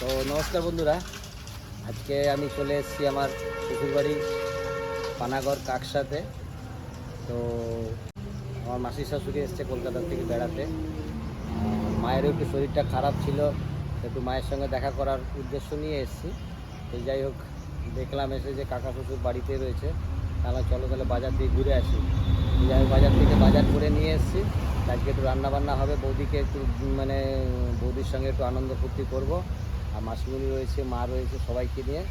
তো নমস্কার বন্ধুরা। আজকে আমি চলে এসেছি আমার শ্বশুরবাড়ি, পানাগড় কাকসাতে। তো আমার মাসি শাশুড়ি এসছে কলকাতা থেকে বেড়াতে। মায়েরও একটু শরীরটা খারাপ ছিল, একটু মায়ের সঙ্গে দেখা করার উদ্দেশ্য নিয়ে এসেছি। তো যাই হোক, দেখলাম এসে যে কাকা শ্বশুর বাড়িতে রয়েছে, তাহলে চলো তাহলে বাজার দিয়ে ঘুরে আসি। যাই হোক, বাজার থেকে বাজার করে নিয়ে এসেছি। আজকে একটু রান্না বান্না হবে, বৌদিকে একটু মানে বৌদির সঙ্গে একটু আনন্দ ফুর্তি করব। আর মাসিমণি রয়েছে, মা রয়েছে, সবাইকে নিয়ে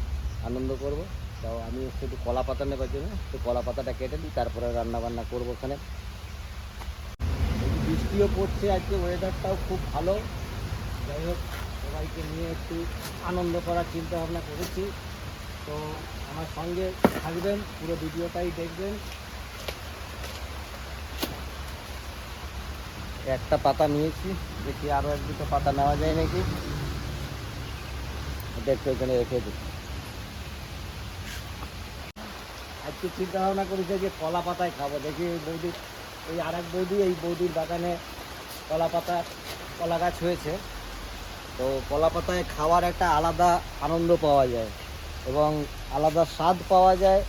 আনন্দ করব। তো আমি একটু একটু কলা পাতা নেবার জন্য, একটু কলা পাতাটা কেটে দিই, তারপরে রান্না বান্না করব ওখানে। বৃষ্টিও পড়ছে, আজকে ওয়েদারটাও খুব ভালো। যাই হোক, সবাইকে নিয়ে একটু আনন্দ করার চিন্তা ভাবনা করেছি। তো আমার সঙ্গে থাকবেন, পুরো ভিডিওটাই দেখবেন। একটা পাতা নিয়েছি, দেখি আরও এক দুটো পাতা নেওয়া যায় নাকি? একটু এখানে রেখে দিই। আজকে চিন্তা ভাবনা করেছে যে কলা পাতায় খাব। দেখি বৌদি, এই আর এক বৌদি, এই বৌদির বাগানে কলা পাতা, কলা গাছ হয়েছে। তো কলা পাতায় খাওয়ার একটা আলাদা আনন্দ পাওয়া যায় এবং আলাদা স্বাদ পাওয়া যায়,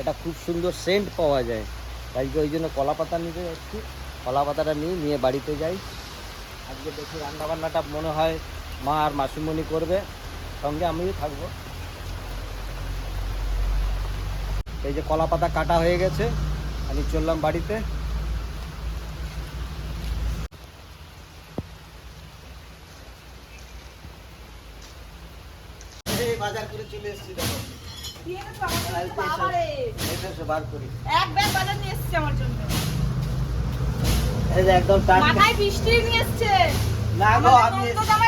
একটা খুব সুন্দর সেন্ট পাওয়া যায়। তাই ওই জন্য কলা পাতা নিতে যাচ্ছি। কলা পাতাটা নিয়ে নিয়ে বাড়িতে যাই। আজকে দেখি রান্নাবান্নাটা মনে হয় মা আর মাসিমণি করবে। সঙ্গে আমিও থাকব। এই যে কলা পাতা কাটা হয়ে গেছে আমি চললাম বাড়িতে। বাজার করে চলে এসেছি দেখো। একদম টাটকা। বৃষ্টি নিয়ে এসছে। না গো আমি নন্দ জামাই মাথায়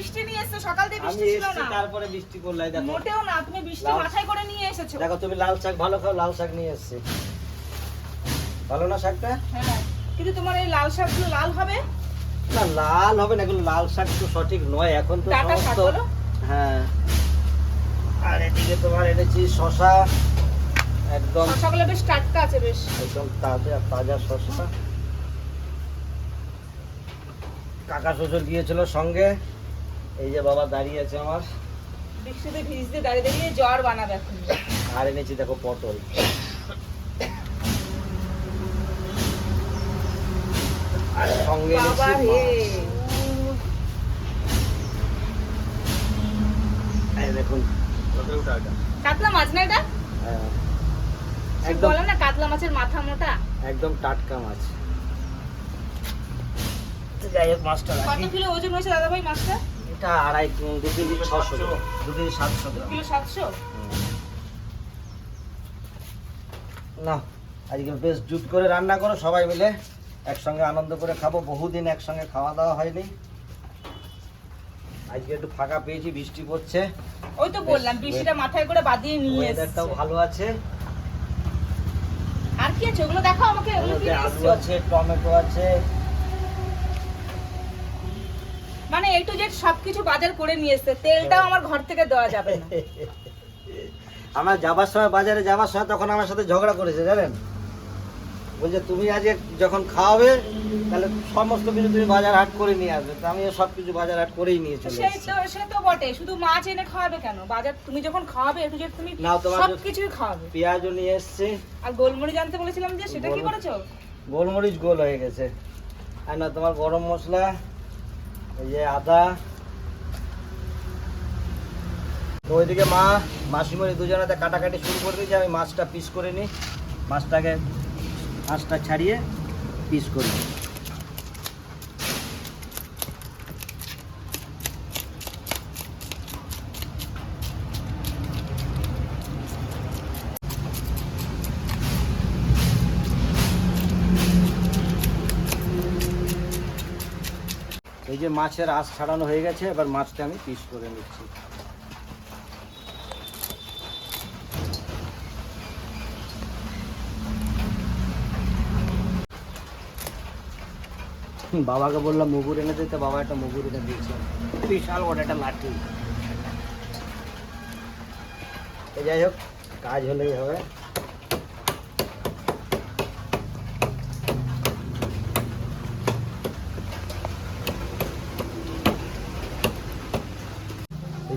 বৃষ্টি নিয়ে এসছে সকাল থেকে বৃষ্টি ছিল না। তারপরে বৃষ্টি করলাই দেখো। মোটেও না তুমি বৃষ্টি মাথায় করে নিয়ে এসেছ। দেখো তুমি লাল শাক ভালো খাও লাল শাক নিয়ে এসেছি। ভালো না শাকটা? হ্যাঁ কিন্তু তোমার এই লাল শাকগুলো লাল হবে? না লাল হবে না এগুলো লাল শাক তো সঠিক নয় এখন তো সমস্ত হ্যাঁ। আর এদিকে তোমার এনেছি শশা একদম শসাগুলো বেশ টাটকা আছে বেশ। একদম তাজা তাজা শশা। কাকা শ্বশুর গিয়েছিল সঙ্গে। এই যে বাবা দাঁড়িয়ে আছে আমার। বৃষ্টিতে ভিজতে দাঁড়িয়ে দাঁড়িয়ে জ্বর বানাবে এখন। আর এনেছি দেখো পটল। আর সঙ্গে দেখুন। কাতলা মাছ না এটা? হ্যাঁ। একদম বলো না কাতলা মাছের মাথা মোটা? একদম টাটকা মাছ। তো যাই হোক মাছটা কত কিলো ওজন হয়েছে দাদা ভাই মাছটা? এটা আড়াই দু কেজি ছশো দু কেজি সাতশো গ্রাম। সাতশো? না আজকে বেশ জুট করে রান্না করো সবাই মিলে। একসঙ্গে আনন্দ করে খাব। বহুদিন একসঙ্গে খাওয়া দাওয়া হয়নি। আজকে একটু ফাঁকা পেয়েছি বৃষ্টি পড়ছে। ওই তো বললাম বৃষ্টিটা মাথায় করে বাদিয়ে নিয়ে ওয়েদারটাও ভালো আছে। আর কি আছে? ওগুলো দেখো আমাকে ওগুলো কি আলু আছে টমেটো আছে মানে এই টু জেড সবকিছু বাজার করে নিয়ে এসছে। তেলটাও আমার ঘর থেকে দেওয়া যাবে না। আমরা যাবার সময় বাজারে যাবার সময় তখন আমার সাথে ঝগড়া করেছে জানেন? বলছে তুমি আজকে যখন খাওয়াবে তাহলে সমস্ত কিছু তুমি বাজার হাট করে নিয়ে আসবে। তো আমি সব কিছু বাজার হাট করেই নিয়ে চলে সেই তো সে তো বটে। শুধু মাছ এনে খাওয়াবে কেন? বাজার তুমি যখন খাওয়াবে একটু জেড তুমি নাও তোমার সব যে- কিছুই খাওয়াবে। পেঁয়াজও নিয়ে এসেছে। আর গোলমরিচ আনতে বলেছিলাম যে সেটা কি করেছ? গোলমরিচ গোল হয়ে গেছে। আর না তোমার গরম মশলা এই যে আদা। তো ওইদিকে মা, মাসিমণি দুজনেতে কাটাকাটি শুরু করে দিয়েছে। আমি মাছটা পিস করে নিই। মাছটাকে, মাছটা ছাড়িয়ে পিস করি মাছের আঁশ ছাড়ানো হয়ে গেছে, এবার মাছটা আমি পিস করে নিচ্ছি। বাবাকে বললাম, মুগুর এনে দিতে বাবা একটা মুগুর এনে দিয়েছে। বিশাল বড় একটা লাঠি। যাই হোক, কাজ হলেই হবে।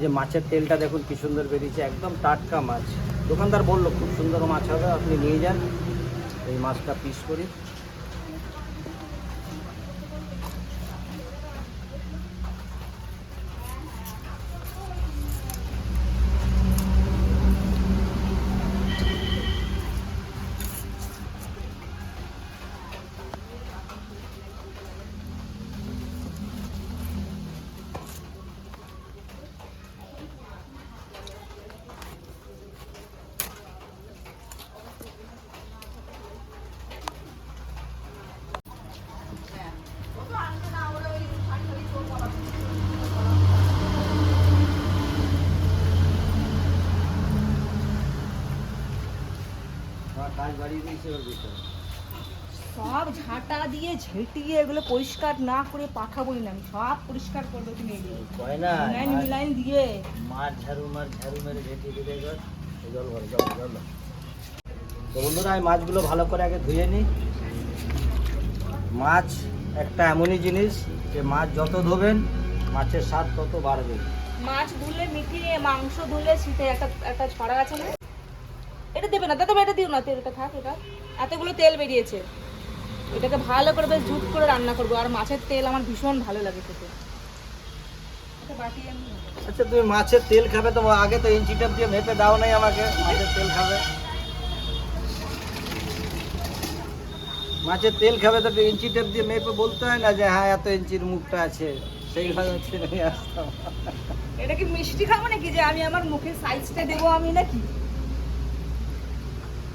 যে মাছের তেলটা দেখুন কি সুন্দর বেরিয়েছে, একদম টাটকা মাছ। দোকানদার বলল, খুব সুন্দর মাছ হবে, আপনি নিয়ে যান। এই মাছটা পিস করি। সব ঝাঁটা দিয়ে ঝেঁটিয়ে এগুলো পরিষ্কার না করে পাঠাবোই না আমি সব পরিষ্কার করবে তুমি এগুলো লাইন মিলাইন দিয়ে। মাছ ঝাড়ু মাছ ঝাড়ু মেরে ঝেঁটিয়ে দিলে জল ভরে জল জল তো বন্ধুরা আমি মাছগুলো ভালো করে আগে ধুয়ে নিই। মাছ একটা এমনই জিনিস যে মাছ যত ধোবেন মাছের স্বাদ তত বাড়বে। মাছ ধুলে মিটিয়ে মাংস ধুলে শীতে একটা একটা ছড়া আছে না? এটা দেবে না দাদা এটা দিও না তেলটা থাক এটা। এতগুলো তেল বেরিয়েছে। এটাকে ভালো করে বেশ জুট করে রান্না করব। আর মাছের তেল আমার ভীষণ ভালো লাগে খেতে। নেব। আচ্ছা তুমি মাছের তেল খাবে তো আগে তো ইঞ্চি টেপ দিয়ে মেপে দাও নাই আমাকে। মাছের তেল খাবে। মাছের তেল খাবে তো ইঞ্চি টেপ দিয়ে মেপে বলতে হয় না যে হ্যাঁ এত ইঞ্চির মুখটা আছে। সেইভাবে নিয়ে আসতাম। এটা কি মিষ্টি খাব নাকি? যে আমি আমার মুখের সাইজটা দেবো আমি নাকি?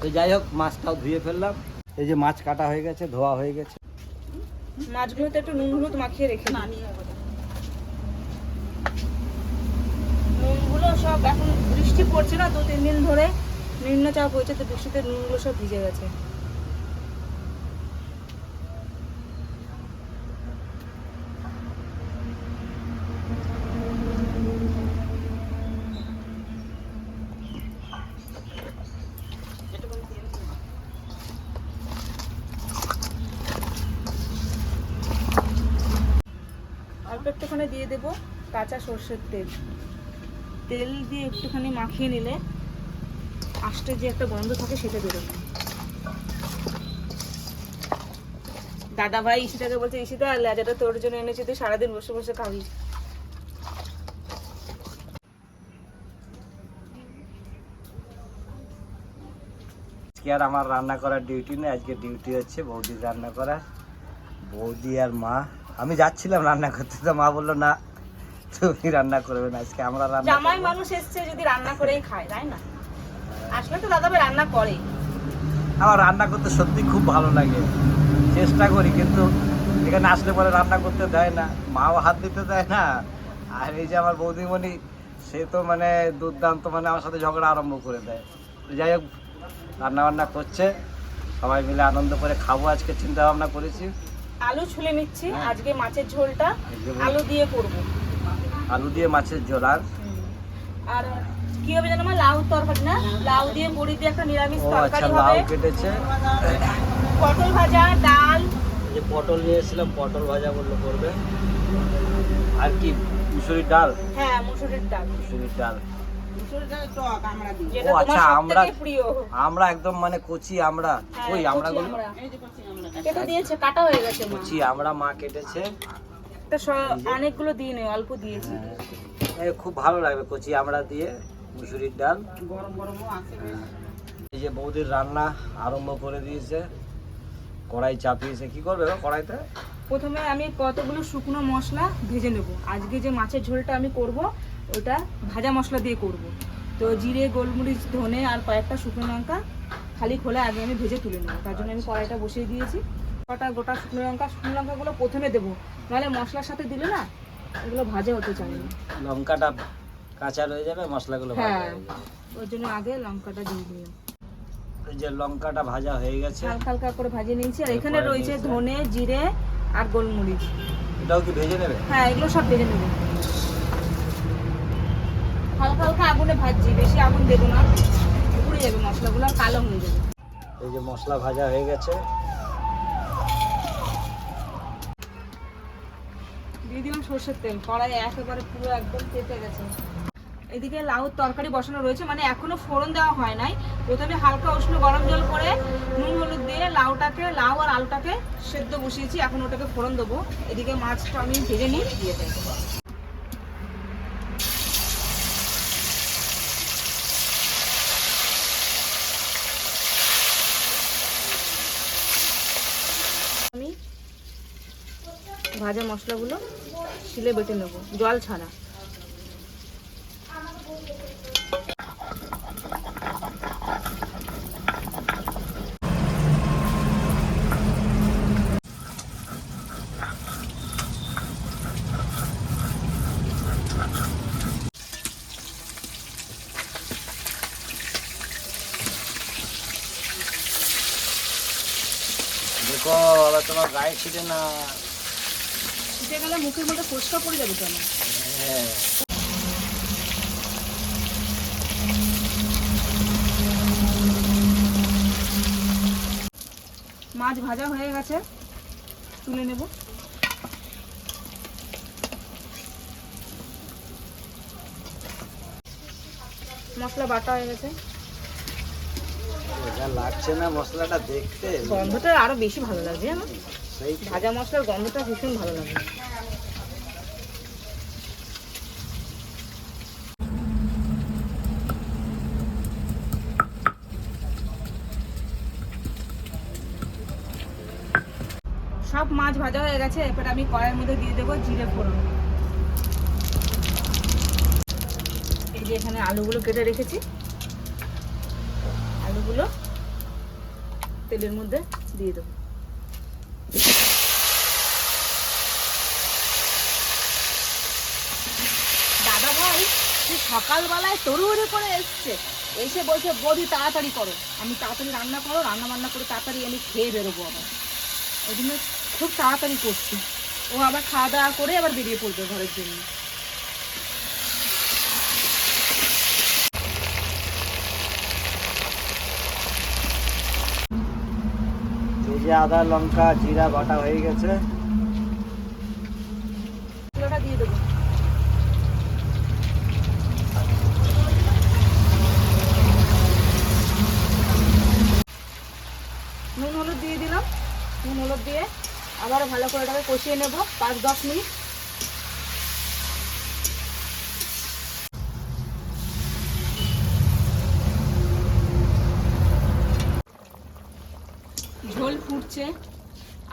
তো যাই হোক মাছটাও ধুয়ে ফেললাম। এই যে মাছ কাটা হয়ে গেছে ধোয়া হয়ে গেছে। মাছগুলোতে একটু নুন হলুদ মাখিয়ে রেখে। নুনগুলো সব এখন বৃষ্টি পড়ছে না দু তিন দিন ধরে। নিম্নচাপ হয়েছে তো বৃষ্টিতে নুনগুলো সব ভিজে গেছে অল্প একটুখানি দিয়ে দেব কাঁচা সর্ষের তেল। তেল দিয়ে একটুখানি মাখিয়ে নিলে আষ্টে যে একটা গন্ধ থাকে সেটা বেরোবে দাদা ভাই ইসিটাকে বলছে ইসিতা লেজাটা তোর জন্য এনেছি, তুই সারাদিন বসে বসে খাবি। আজকে আর আমার রান্না করার ডিউটি নেই। আজকে ডিউটি হচ্ছে বৌদির রান্না করার বৌদি আর মা। আমি যাচ্ছিলাম রান্না করতে, তো মা বলল, না তুমি রান্না করবে না আজকে আমরা রান্না জামাই মানুষ এসছে যদি রান্না করেই খায় তাই না? আসলে তো দাদা ভাই রান্না করে। আমার রান্না করতে সত্যি খুব ভালো লাগে। চেষ্টা করি কিন্তু এখানে আসলে পরে রান্না করতে দেয় না মাও হাত দিতে দেয় না। আর এই যে আমার বৌদিমণি সে তো মানে দুর্দান্ত মানে আমার সাথে ঝগড়া আরম্ভ করে দেয়। যাই হোক রান্না বান্না করছে সবাই মিলে আনন্দ করে খাব আজকে চিন্তা ভাবনা করেছি। আলু ছুলে নিচ্ছি হ্যাঁ। আজকে মাছের ঝোলটা আলু দিয়ে করব। আলু দিয়ে মাছের ঝোল আর আর কি হবে জানো লাউ তরকারি না? লাউ দিয়ে বড়ি দিয়ে একটা নিরামিষ আচ্ছা লাউ কেটেছে। পটল ভাজা ডাল। যে পটল নিয়ে এসেছিলাম পটল ভাজা বলল করবে। আর কি মুসুরির ডাল? হ্যাঁ মুসুরির ডাল। মুসুরির ডাল। ও, আচ্ছা, আমরা- আমরা একদম মানে কচি আমরা। হ্যাঁ, ওই আমরা গুলো কেটে দিয়েছে কাটা হয়ে গেছে কচি আমরা মা কেটেছে। তা স- অনেকগুলো দিয়ে নেই অল্প দিয়েছি। হ্যাঁ, খুব ভালো লাগবে কচি আমরা দিয়ে মুসুরির ডাল। এই যে বৌদির রান্না আরম্ভ করে দিয়েছে কড়াই চাপিয়েছে কি করবে কড়াইতে? প্রথমে আমি কতগুলো শুকনো মশলা ভেজে নেব। আজকে যে মাছের ঝোলটা আমি করব ওটা ভাজা মশলা দিয়ে করব। তো জিরে গোলমরিচ ধনে আর কয়েকটা শুকনো লঙ্কা খালি খোলা আগে আমি ভেজে তুলে নেব। তার জন্য আমি কড়াইটা বসিয়ে দিয়েছি। কটা গোটা শুকনো লঙ্কা শুকনো লঙ্কাগুলো প্রথমে দেবো। নাহলে মশলার সাথে দিলে না এগুলো ভাজা হতে না। লঙ্কাটা কাঁচা রয়ে যাবে মশলাগুলো ভাজা হ্যাঁ ওর জন্য আগে লঙ্কাটা দিয়ে দিলাম। যে লঙ্কাটা ভাজা হয়ে গেছে হালকা হালকা করে ভাজে নিয়েছি আর এখানে রয়েছে ধনে জিরে আর গোলমরিচ। এটাও কি ভেজে নেবে? হ্যাঁ এগুলো সব ভেজে নেব। হালকা হালকা আগুনে ভাজছি বেশি আগুন দেবো না। পুড়ে যাবে মশলাগুলো আর কালো হয়ে যাবে। এই যে মশলা ভাজা হয়ে গেছে দিয়ে দিলাম সর্ষের তেল। কড়াই একেবারে পুরো একদম তেতে গেছে। এদিকে লাউ তরকারি বসানো রয়েছে মানে এখনও ফোড়ন দেওয়া হয় নাই। প্রথমে হালকা উষ্ণ গরম জল করে নুন হলুদ দিয়ে লাউটাকে, লাউ আর আলুটাকে সেদ্ধ বসিয়েছি, এখন ওটাকে ফোড়ন দেবো। এদিকে মাছটা আমি ভেজে নিই। দিয়ে দেবো আমি ভাজা মশলাগুলো শিলে বেটে নেব জল ছাড়া। দেখো আবার তোমার গায়ে ছিটে না। গেলে মুখের মধ্যে ফোসকা পড়ে যাবে কেন মাছ ভাজা হয়ে গেছে তুলে নেব। মশলা বাটা হয়ে গেছে। লাগছে না মশলাটা দেখতে। গন্ধটা আরও বেশি ভালো লাগছে জানো? ভাজা মশলার গন্ধটা ভীষণ ভালো লাগে সব মাছ ভাজা হয়ে গেছে, এরপর আমি কড়াইয়ের মধ্যে দিয়ে দেবো জিরে ফোড়ন। এই যে এখানে আলুগুলো কেটে রেখেছি। আলুগুলো তেলের মধ্যে দিয়ে দেবো। দাদা ভাই সকালবেলায় তরুড়ি করে এসছে? এসে বলছে, বৌদি, তাড়াতাড়ি করো। আমি তাড়াতাড়ি রান্না করো রান্না বান্না করে তাড়াতাড়ি আমি খেয়ে বেরোবো আবার। ওই জন্য খুব তাড়াতাড়ি করছি। ও আবার খাওয়া দাওয়া করে আবার বেরিয়ে পড়বে ঘরের জন্য। আদা, লঙ্কা, জিরা, বাটা হয়ে গেছে মশলাটা দিয়ে দেবো নুন হলুদ দিয়ে দিলাম নুন হলুদ দিয়ে করে এটাকে কষিয়ে নেব পাঁচ দশ মিনিট। ঝোল ফুটছে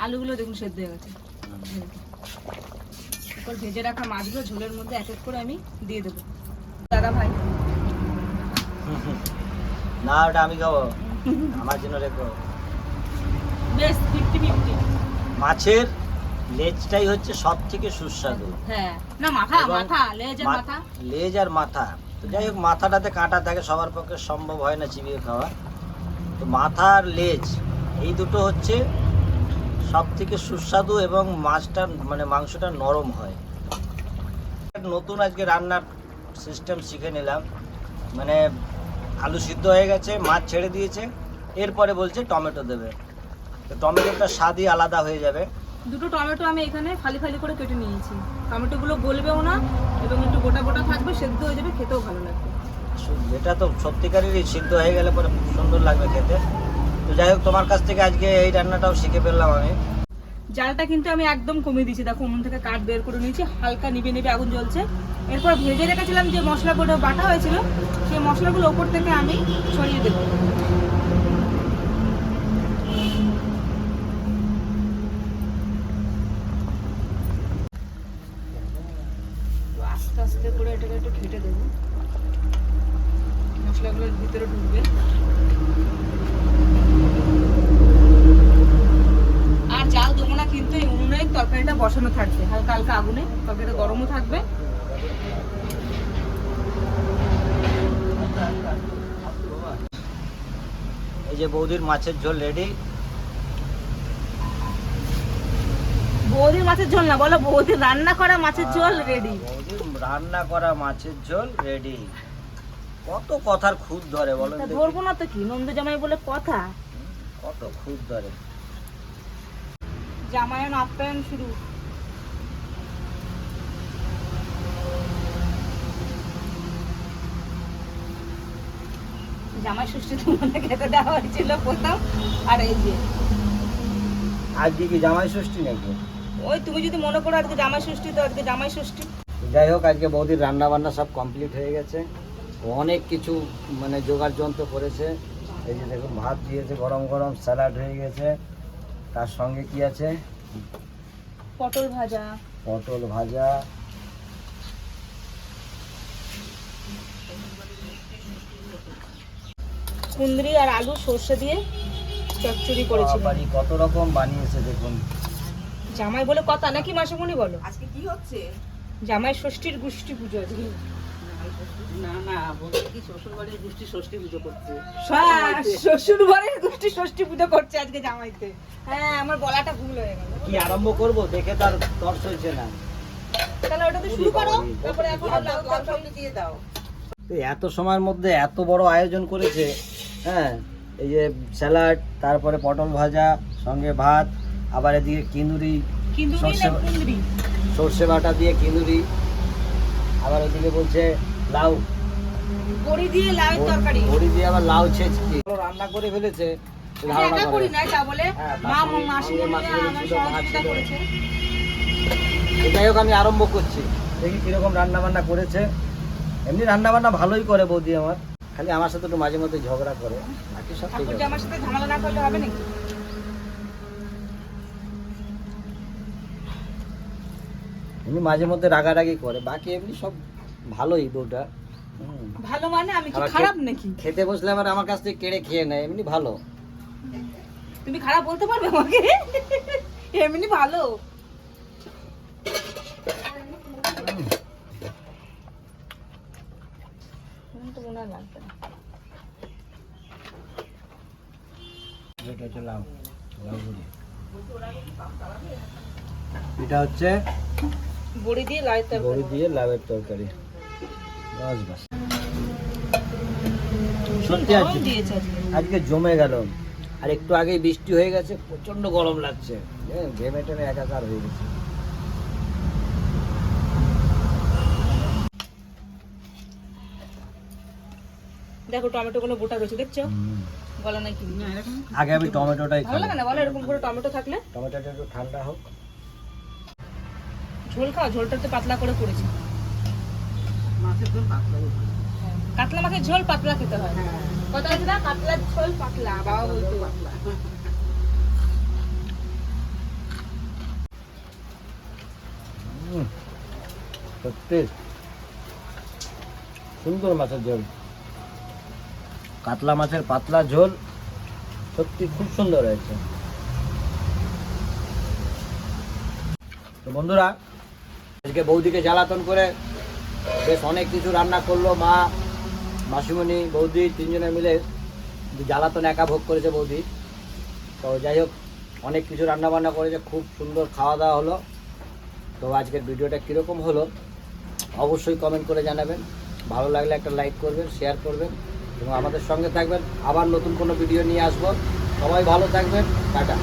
আলুগুলো দেখুন সেদ্ধ হয়ে গেছে। এরপর ভেজে রাখা মাছগুলো ঝোলের মধ্যে এক এক করে আমি দিয়ে দেবো। দাদা ভাই। না ওটা আমি খাব। আমার জন্য রেখো। বেশ ফিফটি ফিফটি। মাছের লেজটাই হচ্ছে সব থেকে সুস্বাদু। হ্যাঁ। না মাথা এবং মাথা লেজ আর মাথা। তো যাই হোক মাথাটাতে কাঁটা থাকে সবার পক্ষে সম্ভব হয় না চিবিয়ে খাওয়া। তো মাথা আর লেজ এই দুটো হচ্ছে সব থেকে সুস্বাদু এবং মাছটা মানে মাংসটা নরম হয়। নতুন আজকে রান্নার সিস্টেম শিখে নিলাম। মানে আলু সিদ্ধ হয়ে গেছে মাছ ছেড়ে দিয়েছে এরপরে বলছে টমেটো দেবে। তো টমেটোটার স্বাদই আলাদা হয়ে যাবে। দুটো টমেটো আমি এখানে ফালি ফালি করে কেটে নিয়েছি। টমেটোগুলো গলবেও না এবং একটু গোটা গোটা থাকবে সেদ্ধ হয়ে যাবে খেতেও ভালো লাগবে। এটা তো সত্যিকারেরই সিদ্ধ হয়ে গেলে পরে খুব সুন্দর লাগবে খেতে। তো যাই হোক তোমার কাছ থেকে আজকে এই রান্নাটাও শিখে ফেললাম আমি। জালটা কিন্তু আমি একদম কমিয়ে দিয়েছি দেখো উনুন থেকে কাঠ বের করে নিয়েছি হালকা নিবে নিবে আগুন জ্বলছে। এরপর ভেজে রেখেছিলাম যে মশলাগুলো বাটা হয়েছিল সেই মশলাগুলো ওপর থেকে আমি ছড়িয়ে দেবো তো আস্তে আস্তে করে এটাকে একটু ঘেটে দেবো মশলাগুলোর ভিতরে ঢুকবে আর জাল দেবো না কিন্তু এই উনুনে তরকারিটা বসানো থাকবে হালকা হালকা আগুনে তরকারিটা গরমও থাকবে এই যে বৌদির মাছের ঝোল রেডি। বৌদির মাছের ঝোল না বলো বৌদির রান্না করা মাছের ঝোল রেডি। বৌদির রান্না করা মাছের ঝোল রেডি। কত কথার খুদ ধরে বলো ধরবো না তো কি? নন্দ জামাই বলে কথা। কত খুদ ধরে। জামায়ন আপ্যায়ন শুরু। জামাই ষষ্ঠী তোমাদের খেতে দেওয়া হয়েছিল প্রথম আর এই যে। আজকে কি জামাই ষষ্ঠী নাকি? ওই তুমি যদি মনে করো আজকে জামাই ষষ্ঠী তো আজকে জামাই ষষ্ঠী। যাই হোক আজকে বৌদির রান্না বান্না সব কমপ্লিট হয়ে গেছে। অনেক কিছু মানে জোগাড় যন্ত্র করেছে। এই যে দেখুন ভাত দিয়েছে গরম গরম স্যালাড হয়ে গেছে। তার সঙ্গে কি আছে? পটল ভাজা। পটল ভাজা। কুন্দ্রি আর আলু সর্ষে দিয়ে চচ্চড়ি করেছি বাড়ি কত রকম বানিয়েছে দেখুন। জামাই বলে কথা নাকি মাসিমণি বলো? আজকে কি হচ্ছে? জামাই ষষ্ঠীর গোষ্ঠী পুজো আজকে। না না বলতে কি শ্বশুর বাড়ির গোষ্ঠী ষষ্ঠী পুজো করছে। শ্বশুর বাড়ির গোষ্ঠী ষষ্ঠী পুজো করছে আজকে জামাইতে। হ্যাঁ আমার বলাটা ভুল হয়ে গেল। কি আরম্ভ করব? দেখে তার তর্স হয়েছে না। তাহলে ওটা তো শুরু করো তারপরে এখন লাউ দিয়ে দাও। তো এত সময়ের মধ্যে এত বড় আয়োজন করেছে হ্যাঁ এই যে স্যালাড তারপরে পটল ভাজা সঙ্গে ভাত আবার এদিকে কিন্দুরি সর্ষে বাটা দিয়ে কিন্দুরি আবার ওদিকে বলছে লাউ। বড়ি দিয়ে লাউ তরকারি। বড়ি দিয়ে আবার লাউ ছেঁচকি। রান্না করে ফেলেছে করে। তা বলে। হ্যাঁ, মা মাসিমণি মাসিমণি আমার সহযোগিতা করেছে। যাই হোক আমি আরম্ভ করছি। দেখি কীরকম রান্না বান্না করেছে। এমনি রান্না বান্না ভালোই করে বৌদি আমার। খালি আমার সাথে একটু মাঝে মধ্যে ঝগড়া করে বাকি সব ঠিক আছে। জামার সাথে ঝামেলা না করলে হবে নাকি? এমনি মাঝে মধ্যে রাগারাগি করে বাকি এমনি সব ভালোই বউটা ভালো মানে আমি কি খারাপ নাকি? খেতে বসলে আবার আমার কাছ থেকে কেড়ে খেয়ে নেয় এমনি ভালো। তুমি খারাপ বলতে পারবে আমাকে? এমনি ভালো। হয় লাগবে না। এটা হচ্ছে লাউ লাউ বড়ি। এটা হচ্ছে বড়ি দিয়ে লাই বড়ি তরকারি দিয়ে লাউয়ের তরকারি বাস বাস সত্যি। আজকে আজকে জমে গেল আর একটু আগেই বৃষ্টি হয়ে গেছে প্রচণ্ড গরম লাগছে এ, ঘেমে টেমে একাকার হয়ে গেছে দেখো টমেটো গুলো গোটা রয়েছে দেখছ? বলা নাই কি? আগে আমি টমেটোটাই ভালো লাগে না? বলো এরকম করে টমেটো থাকলে? টমেটোটা একটু ঠান্ডা হোক। ঝোল খাও ঝোলটা একটু পাতলা করে করেছি। মাছের ঝোল পাতলা করে। কাতলা মাছের ঝোল পাতলা খেতে হয়। কথা আছে না কাতলার ঝোল পাতলা বাবা বলতো পাতলা। উম, সত্যি। সুন্দর মাছের ঝোল। কাতলা মাছের পাতলা ঝোল। সত্যি খুব সুন্দর হয়েছে। তো বন্ধুরা, আজকে বৌদিকে জ্বালাতন করে বেশ অনেক কিছু রান্না করল মা, মাসিমণি, বৌদি তিনজনে মিলে। জ্বালাতন একা ভোগ করেছে বৌদি। তো যাই হোক, অনেক কিছু রান্না বান্না করেছে, খুব সুন্দর খাওয়া দাওয়া হলো। তো আজকের ভিডিওটা কীরকম হলো, অবশ্যই কমেন্ট করে জানাবেন। ভালো লাগলে একটা লাইক করবেন শেয়ার করবেন। এবং আমাদের সঙ্গে থাকবেন। আবার নতুন কোনো ভিডিও নিয়ে আসব। সবাই ভালো থাকবেন। টাটা।